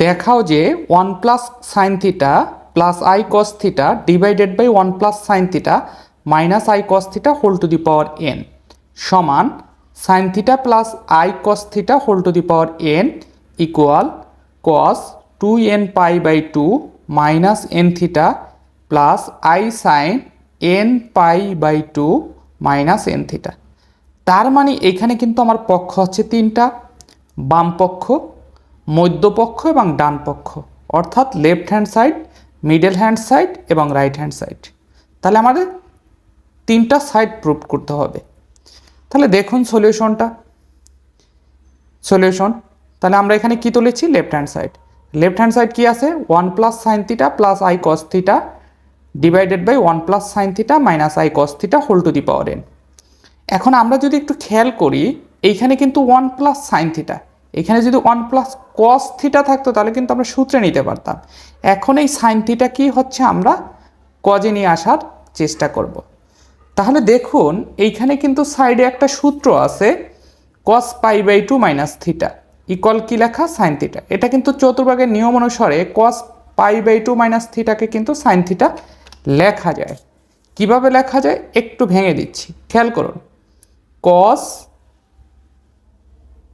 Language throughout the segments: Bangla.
দেখাও যে one plus sine theta plus i cos theta divided by one plus sine theta minus i cos theta whole to the power n সমান sine theta plus i cos theta whole to the power n equal cos two n pi by two minus n theta plus i sine n pi by two minus n theta. তার মানে এখানে কিন্তু আমার পক্ষ হচ্ছে তিনটা, বাম পক্ষ মধ্যপক্ষ এবং ডান পক্ষ অর্থাৎ left hand side middle hand side এবং রাইট হ্যান্ড সাইড তাহলে আমাদের তিনটা সাইড প্রুভ করতে হবে। তাহলে দেখুন সলিউশনটা সলিউশন তাহলে আমরা এখানে কি তুলেছি? Left hand side left hand side কি আছে? One plus sine theta plus i cos theta divided by one plus sine theta minus i cos theta whole to the power n এখন আমরা যদি একটু খেয়াল করি, এইখানে কিন্তু ওয়ান প্লাস সাইন থিটা এখানে যদি ওয়ান প্লাস কস থিটা থাকতো, তাহলে কিন্তু আমরা সূত্রে নিতে পারতাম। এখন এই সাইন থিটা কি হচ্ছে আমরা কজে নিয়ে আসার চেষ্টা করব। তাহলে দেখুন, এইখানে কিন্তু সাইডে একটা সূত্র আছে cos pi by two minus theta equal কি লেখা? সাইন থিটা এটা কিন্তু চতুর্ভাগের নিয়ম অনুসারে cos pi by two minus থিটাকে কিন্তু সাইন থিটা লেখা যায়। কীভাবে লেখা যায়? একটু ভেঙে দিচ্ছি। খেয়াল করুন। Cos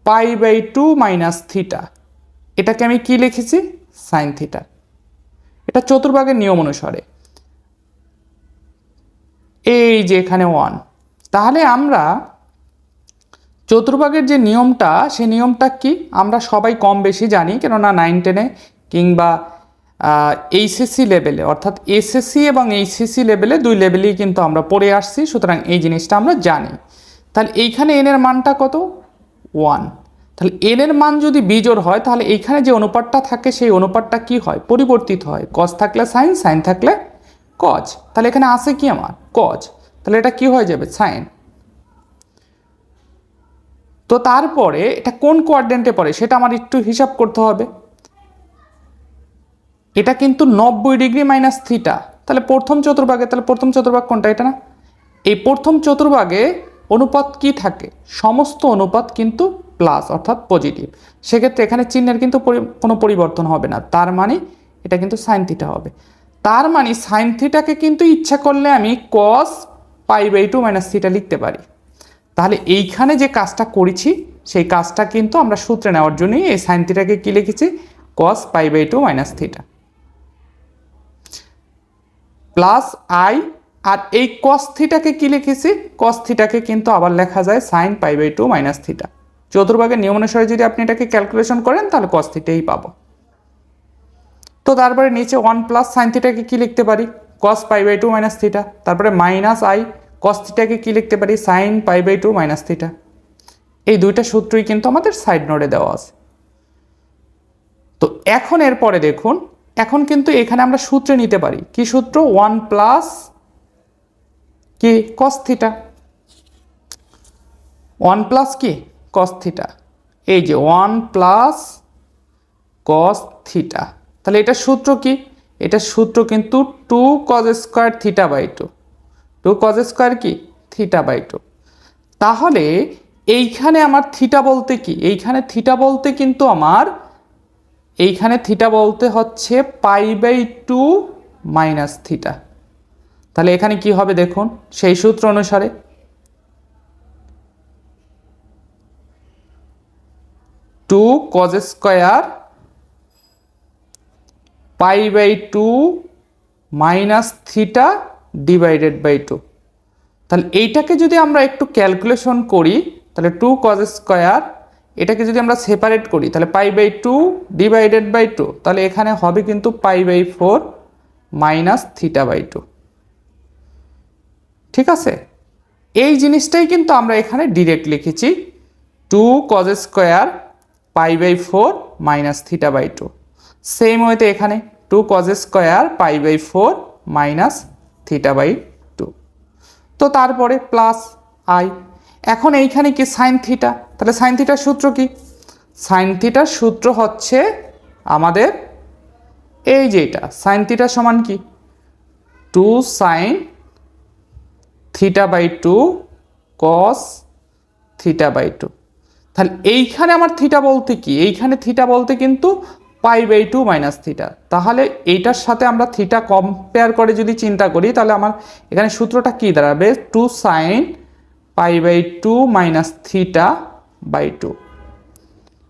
pi by two minus theta. এটাকে আমি কি লিখেছি? Sine theta. এটা চতুর্ভাগের নিয়ম অনুসারে। এই যে এখানে ওয়ান তাহলে আমরা চতুর্ভাগের যে নিয়মটা, সে নিয়মটা কি? আমরা সবাই কম বেশি জানি, কেননা নাইন টেনে কিংবা এইচএসসি লেভেলে অর্থাৎ এসএসসি এবং এইচএসসি লেভেলে দুই লেভেলেই কিন্তু আমরা পড়ে আসছি, সুতরাং এই জিনিসটা আমরা জানি। তাহলে এইখানে এনের মানটা কত? ওয়ান। তাহলে এন এর মান যদি বিজোড় হয়, তাহলে এইখানে যে অনুপাতটা থাকে, সেই অনুপাতটা কি হয়? পরিবর্তিত হয়। কজ থাকলে সাইন সাইন থাকলে কজ তাহলে এখানে আসে কি আমার? কজ তাহলে এটা কি হয়ে যাবে? সাইন তো তারপরে এটা কোন কোয়াড্রেন্টে পড়ে, সেটা আমার একটু হিসাব করতে হবে। এটা কিন্তু নব্বই ডিগ্রি মাইনাস থিটা তাহলে প্রথম চতুর্ভাগে, তাহলে প্রথম চতুর্ভাগ কোনটা? এটা না? এই প্রথম চতুর্ভাগে অনুপাত কি থাকে? সমস্ত অনুপাত কিন্তু প্লাস অর্থাৎ পজিটিভ সেক্ষেত্রে এখানে চিহ্নের কিন্তু কোনো পরিবর্তন হবে না। তার মানে এটা কিন্তু সাইন থিটা হবে। তার মানে সাইন থিটাকে কিন্তু ইচ্ছা করলে আমি cos pi by two minus theta লিখতে পারি। তাহলে এইখানে যে কাজটা করেছি, সেই কাজটা কিন্তু আমরা সূত্রে নেওয়ার জন্যই এই সাইন থিটাকে কি লিখেছি? Cos pi by two minus theta plus i আর এই কস থিটাকে কি লিখেছি? কস থিটাকে কিন্তু আবার লেখা যায় sine pi by two minus theta চতুর্ভাগের নিয়ম অনুসারে যদি আপনি এটাকে ক্যালকুলেশন করেন, তাহলে কস থিটাই পাবো। তো তারপরে নিচে ওয়ান প্লাস সাইন থিটাকে কি লিখতে পারি? Cos pi by two minus theta তারপরে মাইনাস আই কস থিটাকে কি লিখতে পারি? Sine pi by two minus theta এই দুইটা সূত্রই কিন্তু আমাদের সাইড নোটে দেওয়া আছে। তো এখন এরপরে দেখুন, এখন কিন্তু এখানে আমরা সূত্রে নিতে পারি। কি সূত্র? ওয়ান প্লাস কি? কস থিটা ওয়ান প্লাস কি? কস থিটা এই যে ওয়ান প্লাস কস থিটা তাহলে এটা সূত্র কি? এটা সূত্র কিন্তু two cos square theta by two two cos square কি? থিটা বাই টু তাহলে এইখানে আমার থিটা বলতে কি? এইখানে থিটা বলতে কিন্তু আমার এইখানে থিটা বলতে হচ্ছে pi by two minus theta তাহলে এখানে কি হবে দেখুন, সেই সূত্র অনুসারে two cos square pi by two minus theta divided by two তাহলে এইটাকে যদি আমরা একটু ক্যালকুলেশন করি, তাহলে টু কজ স্কোয়ার এটাকে যদি আমরা সেপারেট করি, তাহলে pi by two divided by two তাহলে এখানে হবে কিন্তু pi by four minus theta by two আছে? এই জিনিসটাই কিন্তু আমরা এখানে ডিরেক্ট লিখেছি two cos square pi by four minus theta by two same ওয়েতে এখানে two cos square pi by four minus theta by two তো তারপরে প্লাস আই এখন এইখানে কি সাইন থিটা তাহলে সাইন থিটার সূত্র কি? সাইন থিটার সূত্র হচ্ছে আমাদের এই যে এটা। সাইন থিটা সমান কি? Two sine theta by two cos theta by two তাহলে এইখানে আমার থিটা বলতে কি? এইখানে থিটা বলতে কিন্তু pi by two minus theta তাহলে এইটার সাথে আমরা থিটা কম্পেয়ার করে যদি চিন্তা করি, তাহলে আমার এখানে সূত্রটা কী দাঁড়াবে? Two sine pi by two minus theta by two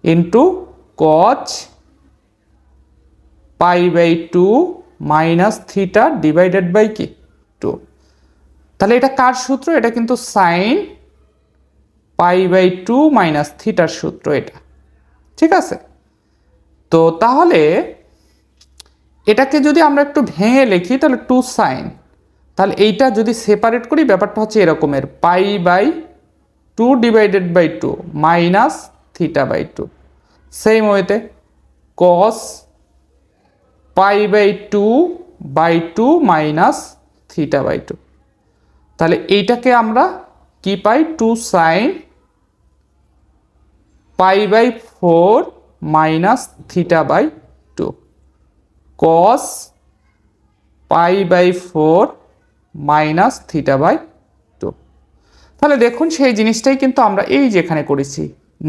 into cos pi by two minus theta divided by কি? তাহলে এটা কার সূত্র? এটা কিন্তু sine pi by two minus থিটার সূত্র এটা। ঠিক আছে? তো তাহলে এটাকে যদি আমরা একটু ভেঙে লিখি, তাহলে টু সাইন। তাহলে এইটা যদি সেপারেট করি, ব্যাপারটা হচ্ছে এরকমের। Pi by two divided by two minus theta by two. সেই ওয়েতে cos pi by two by two minus theta by two. তাহলে এইটাকে আমরা কি পাই? Two sine pi by four minus theta by two. Cos pi by four minus theta by two. তাহলে দেখুন সেই জিনিসটাই কিন্তু আমরা এই যেখানে করেছি।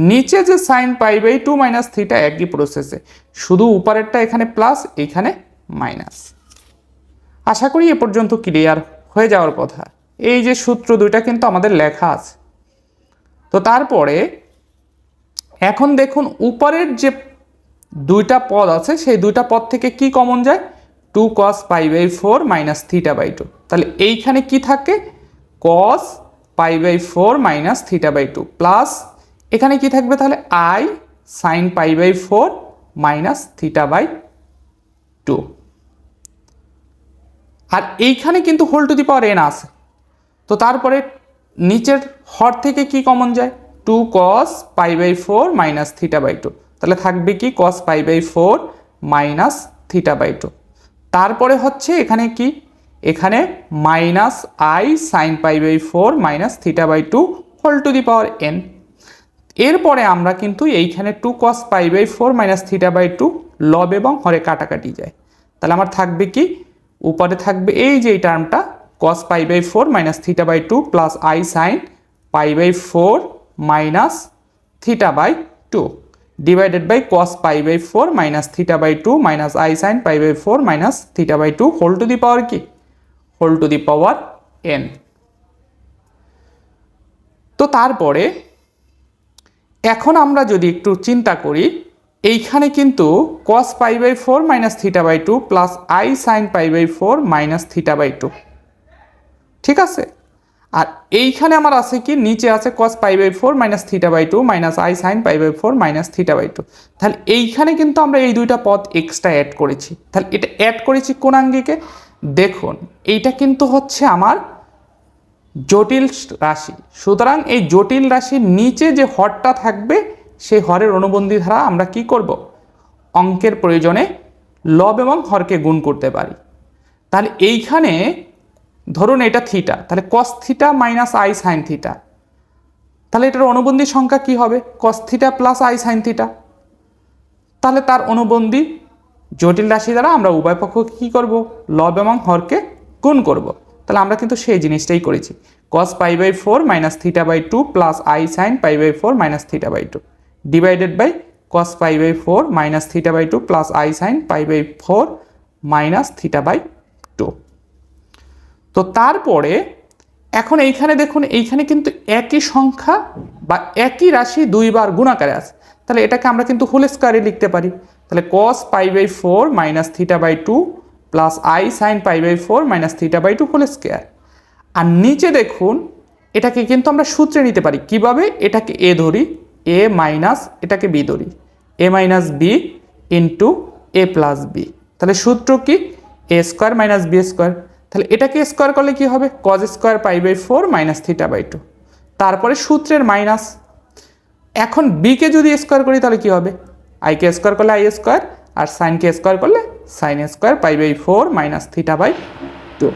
নিচে যে sine pi by two minus theta একই প্রসেসে শুধু উপরেরটা এখানে প্লাস এখানে মাইনাস আশা করি এ পর্যন্ত ক্লিয়ার হয়ে যাওয়ার কথা। এই যে সূত্র দুইটা কিন্তু আমাদের লেখা আছে। তো তারপরে এখন দেখুন উপরের যে দুইটা পদ আছে, সেই দুইটা পদ থেকে কি কমন যায়? Two cos pi by four minus theta by two তাহলে এইখানে কি থাকে? Cos pi by four minus theta by two plus এখানে কি থাকবে তাহলে? I sine pi by four minus theta by two আর এইখানে কিন্তু whole to the power n আছে। তো তারপরে নিচের হর থেকে কি কমন যায়? Two cos pi by four minus theta by two তাহলে থাকবে কি? Cos pi by four minus theta by two তারপরে হচ্ছে এখানে কি? এখানে minus i sine pi by four minus theta by two whole to the power n এরপরে আমরা কিন্তু এইখানে two cos pi by four minus theta by two লব এবং হরে কাটাকাটি যায়। তাহলে আমার থাকবে কি? উপরে থাকবে এই যে এই টার্মটা cos pi by four minus theta by two plus i sine pi by four minus theta by two divided by cos pi by four minus theta by two minus i sine pi by four minus theta by two whole to the power কি whole to the power n তো তারপরে এখন আমরা যদি একটু চিন্তা করি, এইখানে কিন্তু cos pi by four minus theta by two plus i sine pi by four minus theta by two ঠিক আছে? আর এইখানে আমার আছে কি? নিচে আছে cos pi by four minus theta by two minus i sine pi by four minus theta by two তাহলে এইখানে কিন্তু আমরা এই দুইটা পদ এক্সট্রা অ্যাড করেছি। তাহলে এটা অ্যাড করেছি কোন আঙ্গিকে? দেখুন, এইটা কিন্তু হচ্ছে আমার জটিল রাশি। সুতরাং এই জটিল রাশির নিচে যে হরটা থাকবে, সেই হরের অনুবন্ধী ধারা আমরা কি করব? অঙ্কের প্রয়োজনে লব এবং হরকে গুণ করতে পারি। তাহলে এইখানে ধরুন এটা থিটা, তাহলে cos theta minus i sine theta. তাহলে এটার অনুবন্ধী সংখ্যা কি হবে? Cos theta plus i sine theta. তাহলে তার অনুবন্ধী জটিল রাশি দ্বারা আমরা উভয় পক্ষকে কী করব? লব এবং হরকে গুণ করব। তাহলে আমরা কিন্তু সেই জিনিসটাই করেছি। Cos pi by four minus theta by two plus i sine pi by four minus theta by two divided by cos pi by four minus theta by two plus i sine pi by four minus theta by তো তারপরে এখন এইখানে দেখুন, এইখানে কিন্তু একই সংখ্যা বা একই রাশি দুইবার গুণাকারে আছে। তাহলে এটাকে আমরা কিন্তু হোল স্কোয়ারে লিখতে পারি। তাহলে cos pi by four minus theta by two plus i sine pi by four minus theta by two whole square আর নিচে দেখুন, এটাকে কিন্তু আমরা সূত্রে নিতে পারি। কীভাবে? এটাকে এ ধরি। এ মাইনাস এটাকে বি ধরি। A minus B into A plus B তাহলে সূত্র কি? A square minus B square তাহলে এটাকে স্কোয়ার করলে কি হবে? Cos square pi by four minus theta by two তারপরে সূত্রের মাইনাস এখন বিকে যদি স্কোয়ার করি তাহলে কি হবে? আইকে স্কোয়ার করলে আই স্কোয়ার আর সাইনকে স্কোয়ার করলে sine square pi by four minus theta by two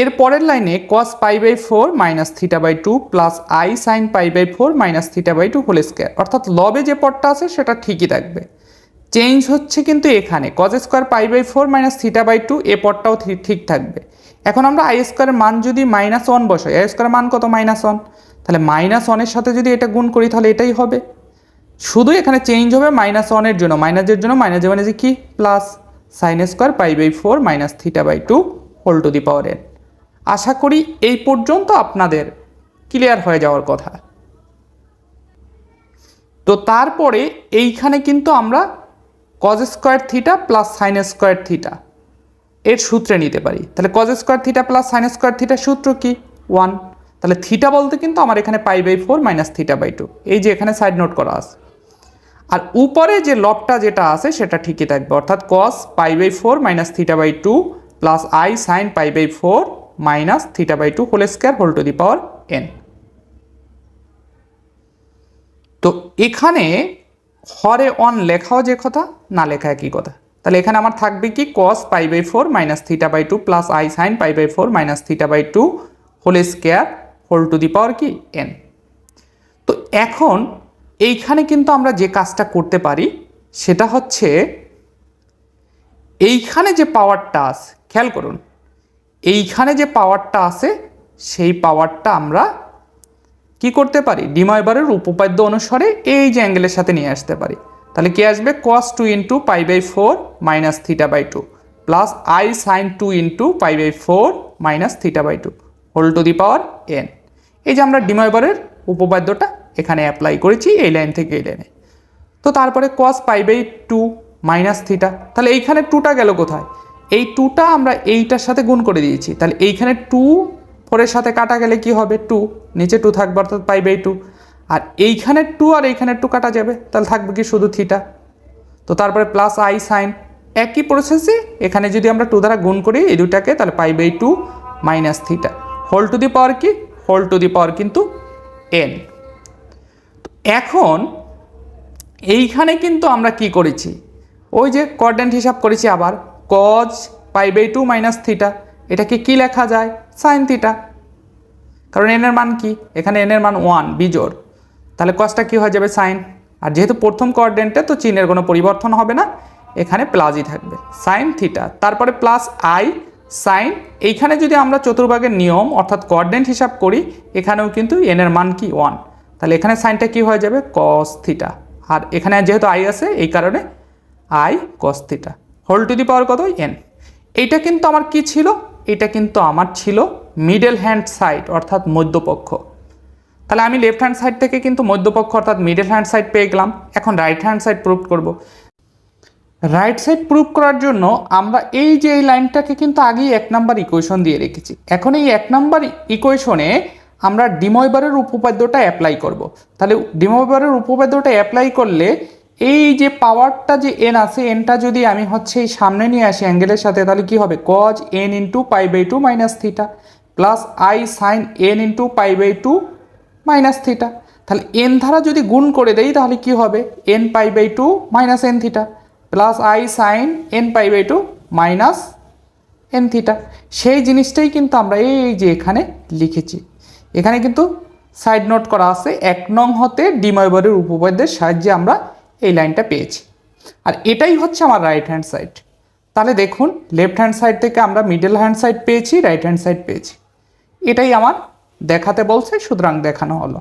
এর পরের লাইনে cos pi by four minus theta by two plus i sine pi by four minus theta by two whole square অর্থাৎ লবে যে পদটা আছে, সেটা ঠিকই থাকবে। চেঞ্জ হচ্ছে কিন্তু এখানে। Cos square pi by four minus theta by two এ পদটাও থি- ঠিক থাকবে। এখন আমরা আই স্কোয়ারের মান যদি মাইনাস ওয়ান বসাই আই স্কোয়ারের মান কত মাইনাস ওয়ান তাহলে মাইনাস ওয়ানের সাথে যদি এটা গুণ করি, তাহলে এটাই হবে। শুধু এখানে চেঞ্জ হবে মাইনাস ওয়ানের জন্য। মাইনাসের জন্য মাইনাস মানে যে কি? Plus sine square pi by four minus theta by two whole to the power n আশা করি এই পর্যন্ত আপনাদের ক্লিয়ার হয়ে যাওয়ার কথা। তো তারপরে এইখানে কিন্তু আমরা cos square theta plus sine square theta এর সূত্রে নিতে পারি। তাহলে cos square theta plus sine square থিটার সূত্র কি? ওয়ান তাহলে থিটা বলতে কিন্তু আমার এখানে pi by four minus theta by two এই যে এখানে সাইড নোট করা আছে। আর উপরে যে লবটা যেটা আছে, সেটা ঠিকই থাকবে। অর্থাৎ cos pi by four minus theta by two plus i sine pi by four minus theta by two whole square whole to the power n তো এখানে হরে অন লেখাও যে কথা, না লেখা একই কথা। তাহলে এখানে আমার থাকবে কি cos pi by four minus theta by two plus i sine pi by four minus theta by two whole square whole to the power কি? এন তো এখন এইখানে কিন্তু আমরা যে কাজটা করতে পারি, সেটা হচ্ছে এইখানে যে পাওয়ারটা আছে, খেয়াল করুন, এইখানে যে পাওয়ারটা আছে, সেই পাওয়ারটা আমরা কি করতে পারি? ডিময়বারের উপপাদ্য অনুসারে এই যে অ্যাঙ্গেলের সাথে নিয়ে আসতে পারি। তাহলে কি আসবে? Cos two into pi by four minus theta by two plus i sine two into pi by four minus theta by two whole to the power n এই যে আমরা ডিময়বারের উপপাদ্যটা এখানে অ্যাপ্লাই করেছি, এই লাইন থেকে এই লাইনে তো তারপরে cos pi by two minus theta তাহলে এইখানে টুটা গেল কোথায়? এই টুটা আমরা এইটার সাথে গুণ করে দিয়েছি। তাহলে এইখানে টু ফোরের সাথে কাটা গেলে কি হবে? টু নিচে টু থাকবে, অর্থাৎ পাই বাই টু আর এইখানে টু আর এইখানে টু কাটা যাবে, তাহলে থাকবে কি শুধু থিটা তো তারপরে প্লাস আই সাইন একই প্রসেসে এখানে যদি আমরা টু দ্বারা গুণ করি, এই দুটাকে তাহলে pi by two minus theta whole to the power কি? হোল টু দি পাওয়ার কিন্তু এন এখন এইখানে কিন্তু আমরা কি করেছি? ওই যে কোয়ার্ডেন্ট হিসাব করেছি আবার। Cos pi by two minus theta এটাকে কি লেখা যায়? সাইন থিটা কারণ এনের মান কি? এখানে এনের মান ওয়ান বিজোর তাহলে কজটা কি হয়ে যাবে? সাইন আর যেহেতু প্রথম কোয়ার্ডেন্টে তো চিহ্নের কোনো পরিবর্তন হবে না। এখানে প্লাসই থাকবে। সাইন থিটা তারপরে প্লাস আই সাইন এইখানে যদি আমরা চতুর্ভাগের নিয়ম, অর্থাৎ কোয়ার্ডেন্ট হিসাব করি, এখানেও কিন্তু এনের মান কি? ওয়ান তাহলে এখানে সাইনটা কি হয়ে যাবে? কস থিটা আর এখানে যেহেতু আই আছে, এই কারণে i cos theta whole to the power কত এন এইটা কিন্তু আমার কি ছিল? এটা কিন্তু আমার ছিল মিডল হ্যান্ড সাইড অর্থাৎ মধ্যপক্ষ। তাহলে আমি লেফট হ্যান্ড সাইড থেকে কিন্তু মধ্যপক্ষ, অর্থাৎ মিডল হ্যান্ড সাইড পেয়ে গেলাম। এখন রাইট হ্যান্ড সাইড প্রুভ করব। রাইট সাইড প্রুভ করার জন্য আমরা এই যে এই লাইনটাকে কিন্তু আগেই এক নাম্বার ইকুয়েশন দিয়ে রেখেছি। এখন এই এক নাম্বার ইকুয়েশনে আমরা ডিময়বারের উপপাদ্যটা অ্যাপ্লাই করব। তাহলে ডিময়বারের উপপাদ্যটা অ্যাপ্লাই করলে এই যে পাওয়ারটা যে এন আছে এনটা যদি আমি হচ্ছে এই সামনে নিয়ে আসি অ্যাঙ্গেলের সাথে, তাহলে কি হবে? Cos n into pi by two minus theta plus i sine n into pi by two minus theta তাহলে এন ধারা যদি গুণ করে দেই, তাহলে কি হবে? N pi by two minus n theta plus i sine n pi by two minus n theta সেই জিনিসটাই কিন্তু আমরা এই যে এখানে লিখেছি। এখানে কিন্তু সাইড নোট করা আছে, এক নং হতে ডিময়বরের উপপাদ্যের সাহায্যে আমরা এই লাইনটা পেয়েছি। আর এটাই হচ্ছে আমার রাইট হ্যান্ড সাইড তাহলে দেখুন লেফট হ্যান্ড সাইড থেকে আমরা মিডল হ্যান্ড সাইড পেয়েছি রাইট হ্যান্ড সাইড পেয়েছি। এটাই আমার দেখাতে বলছে, সুতরাং দেখানো হলো।